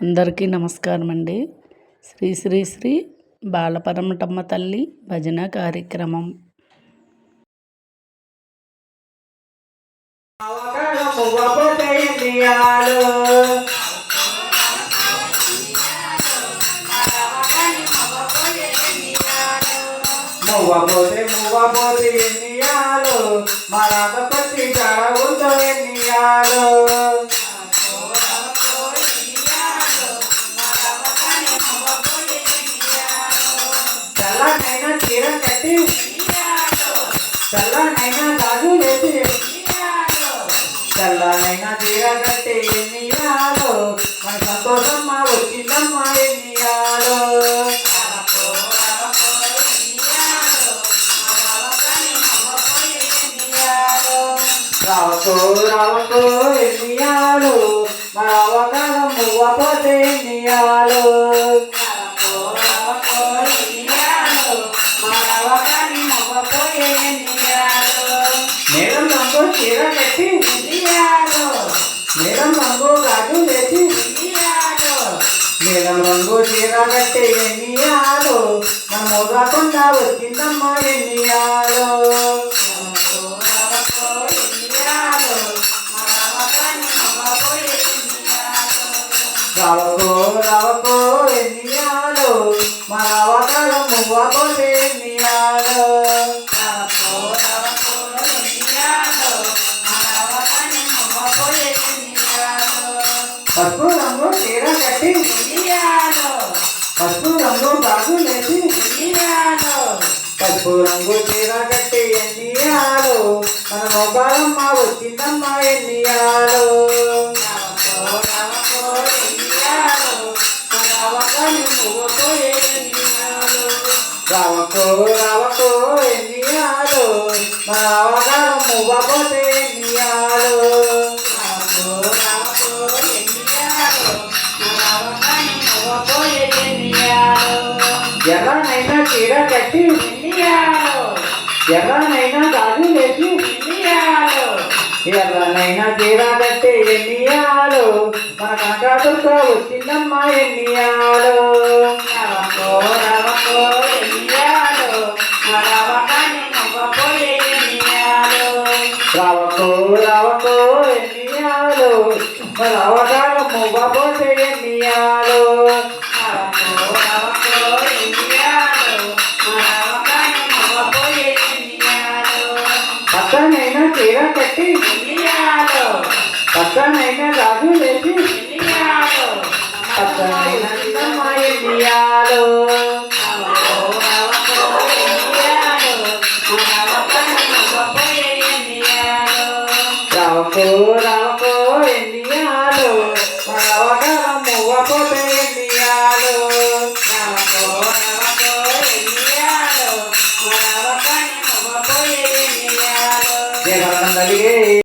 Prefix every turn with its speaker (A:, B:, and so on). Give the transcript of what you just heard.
A: అందరికీ నమస్కారం అండి. శ్రీ శ్రీ శ్రీ బాలపరమటమ్మ తల్లి భజన కార్యక్రమం.
B: మువ్వ పోతే మువ్వ పోతే ఎన్నియాలు మా రాధపతి చల్లనైనా గాజు వేసి చల్లనైనా చీర కట్టి ఎన్నియాలు మన సంతోషమ్మ వచ్చిందమ్మా ఎన్నియాలు రావకో రావకో ఎన్నియాలు మన అవకాశం మువ్వ పోతే ఎన్నియాలు రంగు చీర కట్టి ఎన్నియాలు మన మోగాకుండా వచ్చిందమ్మా ఎన్నియాలు రావకో రావకో ఎన్నియాలు మన అవకాశం మువ్వ పోతే ఎన్నియాలు పసుపు రంగు చీర కట్టి పసుపు రంగు గాజు వేసి పసుపు రంగు చీర కట్టి ఎన్నియాలు మన మోకాలమ్మ వచ్చిందమ్మా ఎన్నియాలు రావకో రావకో ఎన్నియాలు మన అవగాహన మువ్వపోతే లేచి కట్టి ఎర్రనైనా గాజు వేసి ఎర్రనైనా తీరా కట్టే ఎన్నియాలు మన కనకాదుర్గ వచ్చిందమ్మా ఎన్నియాలు రావకో రావకో ఎన్నియాలు మన అవగాహన ఎన్నియాలు పక్కనైనా చీర కట్టి పక్కనైనా రాజు లేచి ಕಲಿಯೇ